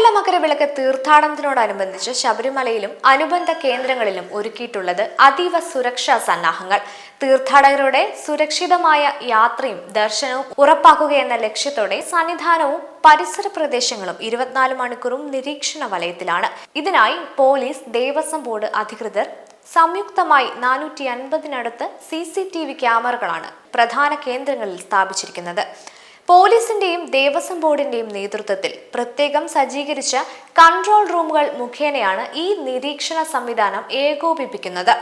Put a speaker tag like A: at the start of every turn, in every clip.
A: മണ്ഡല മകരവിളക്ക് തീർത്ഥാടനത്തിനോടനുബന്ധിച്ച് ശബരിമലയിലും അനുബന്ധ കേന്ദ്രങ്ങളിലും ഒരുക്കിയിട്ടുള്ളത് അതീവ സുരക്ഷാ സന്നാഹങ്ങൾ. തീർത്ഥാടകരുടെ സുരക്ഷിതമായ യാത്രയും ദർശനവും ഉറപ്പാക്കുകയെന്ന ലക്ഷ്യത്തോടെ സന്നിധാനവും പരിസര പ്രദേശങ്ങളും ഇരുപത്തിനാല് മണിക്കൂറും നിരീക്ഷണ വലയത്തിലാണ്. ഇതിനായി പോലീസ് ദേവസ്വം ബോർഡ് അധികൃതർ സംയുക്തമായി നാനൂറ്റി അൻപതിനടുത്ത് സി സി ടി വി ക്യാമറകളാണ് പ്രധാന കേന്ദ്രങ്ങളിൽ സ്ഥാപിച്ചിരിക്കുന്നത്. പോലീസിന്റെയും ദേവസ്വം ബോർഡിന്റെയും നേതൃത്വത്തിൽ പ്രത്യേകം സജ്ജീകരിച്ച കൺട്രോൾ റൂമുകൾ മുഖേനയാണ് ഈ നിരീക്ഷണ സംവിധാനം ഏകോപിപ്പിക്കുന്നത്.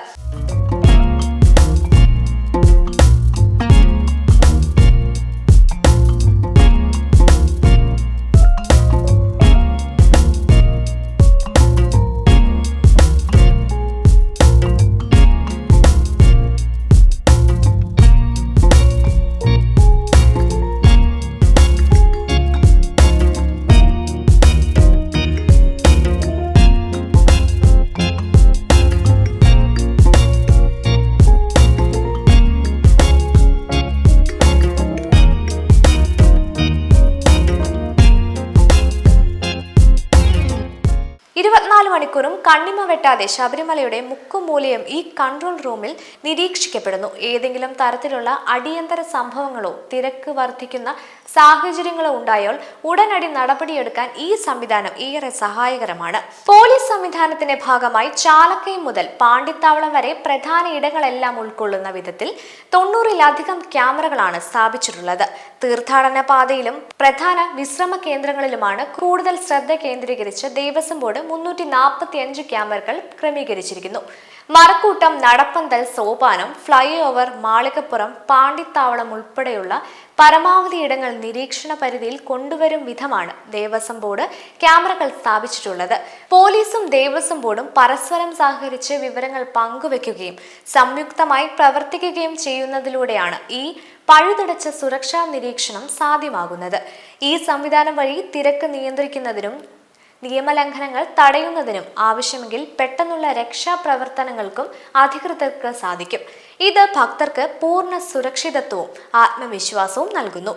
A: ഇരുപത്തിനാല് മണിക്കൂറും കണ്ണിമ വെട്ടാതെ ശബരിമലയുടെ മുക്കുമൂലയും ഈ കൺട്രോൾ റൂമിൽ നിരീക്ഷിക്കപ്പെടുന്നു. ഏതെങ്കിലും തരത്തിലുള്ള അടിയന്തര സംഭവങ്ങളോ തിരക്ക് വർദ്ധിക്കുന്ന സാഹചര്യങ്ങളോ ഉണ്ടായാൽ ഉടനടി നടപടിയെടുക്കാൻ ഈ സംവിധാനം ഏറെ സഹായകരമാണ്. പോലീസ് സംവിധാനത്തിന്റെ ഭാഗമായി ചാലക്കയം മുതൽ പാണ്ടിത്താവളം വരെ പ്രധാന ഇടങ്ങളെല്ലാം ഉൾക്കൊള്ളുന്ന വിധത്തിൽ തൊണ്ണൂറിലധികം ക്യാമറകളാണ് സ്ഥാപിച്ചിട്ടുള്ളത്. തീർത്ഥാടന പാതയിലും പ്രധാന വിശ്രമ കേന്ദ്രങ്ങളിലുമാണ് കൂടുതൽ ശ്രദ്ധ കേന്ദ്രീകരിച്ച് ദേവസ്വം ബോർഡ് മുന്നൂറ്റി നാൽപ്പത്തി അഞ്ച് ക്യാമറകൾ ക്രമീകരിച്ചിരിക്കുന്നു. മറക്കൂട്ടം നടപ്പന്തൽ സോപാനം ഫ്ലൈ ഓവർ മാളികപ്പുറം പാണ്ടിത്താവളം ഉൾപ്പെടെയുള്ള പരമാവധി ഇടങ്ങൾ നിരീക്ഷണ പരിധിയിൽ കൊണ്ടുവരും വിധമാണ് ദേവസ്വം ബോർഡ് ക്യാമറകൾ സ്ഥാപിച്ചിട്ടുള്ളത്. പോലീസും ദേവസ്വം ബോർഡും പരസ്പരം സഹകരിച്ച് വിവരങ്ങൾ പങ്കുവെക്കുകയും സംയുക്തമായി പ്രവർത്തിക്കുകയും ചെയ്യുന്നതിലൂടെയാണ് ഈ പഴുതടച്ച സുരക്ഷാ നിരീക്ഷണം സാധ്യമാകുന്നത്. ഈ സംവിധാനം വഴി തിരക്ക് നിയന്ത്രിക്കുന്നതിനും നിയമലംഘനങ്ങൾ തടയുന്നതിനും ആവശ്യമെങ്കിൽ പെട്ടെന്നുള്ള രക്ഷാപ്രവർത്തനങ്ങൾക്കും അധികൃതർക്ക് സാധിക്കും. ഇത് ഭക്തർക്ക് പൂർണ സുരക്ഷിതത്വവും ആത്മവിശ്വാസവും നൽകുന്നു.